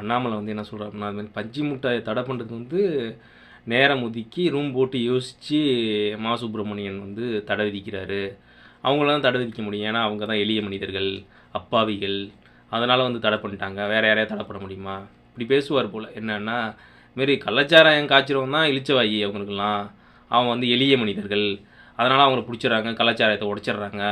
அண்ணாமலை வந்து என்ன சொல்கிறாருன்னா அது மாதிரி பஞ்சு முட்டாயை தடை பண்ணுறது வந்து நேரம் ஒதுக்கி ரூம் போட்டு யோசித்து மா சுப்பிரமணியன் வந்து தடை விதிக்கிறாரு. அவங்கள தான் தடை விதிக்க முடியும். ஏன்னா அவங்க தான் எளிய மனிதர்கள் அப்பாவிகள். அதனால் வந்து தடை பண்ணிட்டாங்க. வேறு யாரையாவது தடை பண்ண முடியுமா? இப்படி பேசுவார் போல். என்னன்னா மாரி கள்ளச்சாராயம் காய்ச்சிறவன் தான் இழிச்சவாயி அவங்களுக்கெல்லாம். அவன் வந்து எளிய மனிதர்கள். அதனால் அவங்கள பிடிச்சிடுறாங்க கலாச்சாரத்தை உடச்சிட்றாங்க.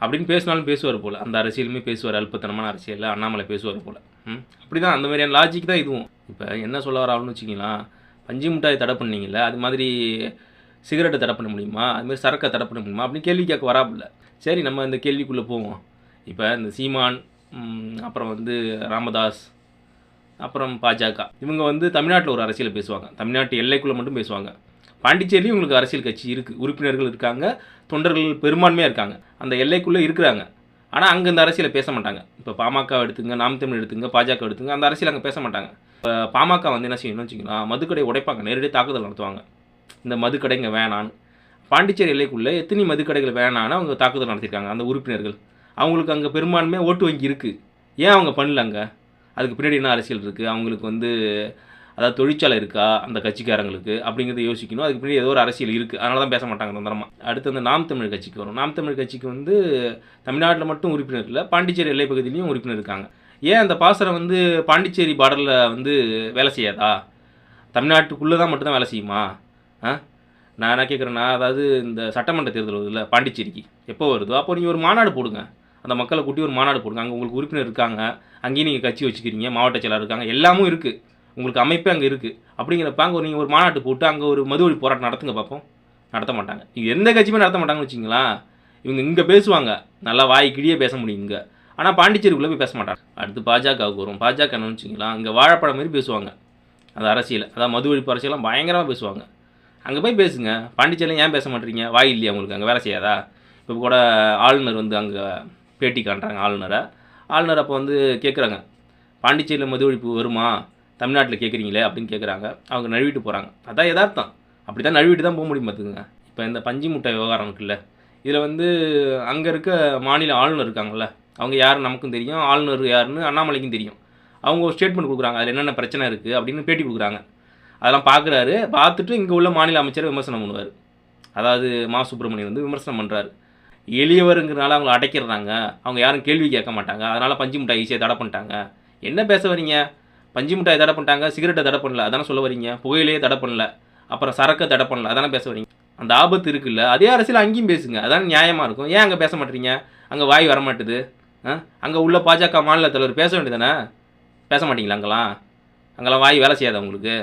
அப்படின்னு பேசினாலும் பேசுவார் போல். அந்த அரசியலுமே பேசுவார் அல்பத்தனமான அரசியலில் அண்ணாமலை பேசுவார் போல். ம்? அப்படி தான் அந்த மாதிரியான லாஜிக் தான் இதுவும். இப்போ என்ன சொல்ல வராங்கன்னு வச்சிங்களா பஞ்சு மிட்டாய் தடை பண்ணீங்கல்ல அது மாதிரி சிகரெட்டை தடை பண்ண முடியுமா? அதுமாதிரி சரக்கை தடை பண்ண முடியுமா? அப்படின்னு கேள்வி கேட்க வராப்பில்ல சரி நம்ம இந்த கேள்விக்குள்ளே போவோம். இப்போ இந்த சீமான் அப்புறம் வந்து ராமதாஸ் அப்புறம் பாஜக. இவங்க வந்து தமிழ்நாட்டில் ஒரு அரசியல் பேசுவாங்க. தமிழ்நாட்டு எல்லைக்குள்ளே மட்டும் பேசுவாங்க. பாண்டிச்சேரியும் உங்களுக்கு அரசியல் கட்சி இருக்குது உறுப்பினர்கள் இருக்காங்க தொண்டர்கள் பெரும்பான்மையாக இருக்காங்க. அந்த எல்லைக்குள்ளே இருக்கிறாங்க. ஆனால் அங்கே இந்த அரசியலை பேச மாட்டாங்க. இப்போ பாமக எடுத்துங்க நாம் தமிழ் எடுத்துங்க பாஜக எடுத்துங்க அந்த அரசியல் அங்கே பேச மாட்டாங்க. இப்போ பாமக வந்து என்ன செய்யணும்னு வச்சுக்கலாம் மதுக்கடை உடைப்பாங்க. நேரடியாக தாக்குதல் நடத்துவாங்க. இந்த மதுக்கடைங்க வேணான்னு. பாண்டிச்சேரி எல்லைக்குள்ளே எத்தனை மதுக்கடைகள் வேணான்னு அவங்க தாக்குதல் நடத்தியிருக்காங்க அந்த உறுப்பினர்கள். அவங்களுக்கு அங்கே பெரும்பான்மையாக ஓட்டு வங்கி இருக்குது ஏன் அவங்க பண்ணல அங்கே? அதுக்கு பின்னாடி என்ன அரசியல் இருக்குது அவங்களுக்கு வந்து அதாவது தொழிற்சாலை இருக்கா அந்த கட்சிக்காரங்களுக்கு அப்படிங்கிறத யோசிக்கணும். அதுக்கு பின்னாடி ஏதோ ஒரு அரசியல் இருக்குது அதனால தான் பேச மாட்டாங்க தந்திரமாக அடுத்து வந்து நாம் தமிழ் கட்சிக்கு வரும். நாம் தமிழ் கட்சிக்கு வந்து தமிழ்நாட்டில் மட்டும் உறுப்பினர் இல்லை பாண்டிச்சேரி எல்லை பகுதியிலையும் உறுப்பினர் இருக்காங்க. ஏன் அந்த பாசனம் வந்து பாண்டிச்சேரி பார்டரில் வந்து வேலை செய்யாதா? தமிழ்நாட்டுக்குள்ளே தான் மட்டும்தான் வேலை செய்யுமா? ஆ? நான் என்ன கேட்குறேன்னா அதாவது இந்த சட்டமன்ற தேர்தல் வருதுல்ல பாண்டிச்சேரிக்கு. எப்போ வருதோ அப்போ நீங்கள் ஒரு மாநாடு போடுங்க. அந்த மக்களை கூட்டி ஒரு மாநாடு போடுங்க. அங்கே உங்களுக்கு உறுப்பினர் இருக்காங்க. அங்கேயும் நீங்கள் கட்சி வச்சுக்கிறீங்க. மாவட்ட செயலாளர் இருக்காங்க. எல்லாமும் இருக்குது உங்களுக்கு அமைப்பே அங்கே இருக்குது அப்படிங்கிறப்ப அங்கே நீங்கள் ஒரு மாநாட்டு போட்டு அங்கே ஒரு மது ஒழி போராட்டம் நடத்துங்க பார்ப்போம் நடத்த மாட்டாங்க. இங்கே எந்த கட்சியுமே நடத்த மாட்டாங்கன்னு வச்சிங்களா இவங்க இங்கே பேசுவாங்க. நல்லா வாய் கிழியே பேச முடியும் இங்கே. ஆனால் பாண்டிச்சேரிக்குள்ளே போய் பேச மாட்டாங்க. அடுத்து பாஜகவுக்கு வரும். பாஜக என்னன்னு வச்சிங்களா இங்கே வாழைப்பழம் மாதிரி பேசுவாங்க. அந்த அரசியல் அதான் மது ஒழிப்பு அரசியலாம் பயங்கரமாக பேசுவாங்க. அங்கே போய் பேசுங்க. பாண்டிச்சேரியில் ஏன் பேச மாட்டீங்க? வாய் இல்லையா உங்களுக்கு? அங்கே வேலை செய்யாதா? இப்போ கூட ஆளுநர் வந்து அங்கே பேட்டி காட்டுறாங்க ஆளுநரை. ஆளுநர் அப்போ வந்து கேட்குறாங்க பாண்டிச்சேரியில் மது ஒழிப்பு வருமா? தமிழ்நாட்டில் கேட்குறீங்களே அப்படின்னு கேட்குறாங்க அவங்க நழுவிட்டு போகிறாங்க அதான் யதார்த்தம். அப்படி தான் நழுவிட்டு தான் போக முடியும் பார்த்துக்குங்க. இப்போ இந்த பஞ்சு முட்டை விவகாரம் இருக்குல்ல இதில் வந்து அங்கே இருக்க மாநில ஆளுநர் இருக்காங்கல்ல அவங்க யார் நமக்கும் தெரியும் ஆளுநர் யாருன்னு அண்ணாமலைக்கும் தெரியும். அவங்க ஒரு ஸ்டேட்மெண்ட் கொடுக்குறாங்க. அதில் என்னென்ன பிரச்சனை இருக்குது அப்படின்னு பேட்டி கொடுக்குறாங்க. அதெல்லாம் பார்க்குறாரு. பார்த்துட்டு இங்கே உள்ள மாநில அமைச்சரை விமர்சனம் பண்ணுவார். அதாவது மா. சுப்பிரமணியன் வந்து விமர்சனம் பண்ணுறாரு எளியவருங்கிறனால அவங்கள அடைக்கிறாங்க அவங்க யாரும் கேள்வி கேட்க மாட்டாங்க. அதனால் பஞ்சு முட்டாய் ஈஸியாக தடை பண்ணிட்டாங்க. என்ன பேச வரீங்க? பஞ்சு மிட்டாய் தடை பண்ணிட்டாங்க சிகரெட்டை தடை பண்ணல அதானே சொல்ல வரீங்க? புகையிலேயே தடை பண்ணல அப்புறம் சரக்கை தடை பண்ணல அதானே பேச வரீங்க? அந்த ஆபத்து இருக்குல்ல அதே அரசியல் அங்கேயும் பேசுங்க அதான் நியாயமாக இருக்கும். ஏன் அங்கே பேச மாட்டீங்க? அங்கே வாய் வரமாட்டுது அங்கே உள்ள பாஜக மாநில தலைவர் பேச வேண்டியதானே பேச மாட்டீங்களா அங்கெல்லாம்? அங்கெல்லாம் வாய் வேலை செய்யாதா உங்களுக்கு?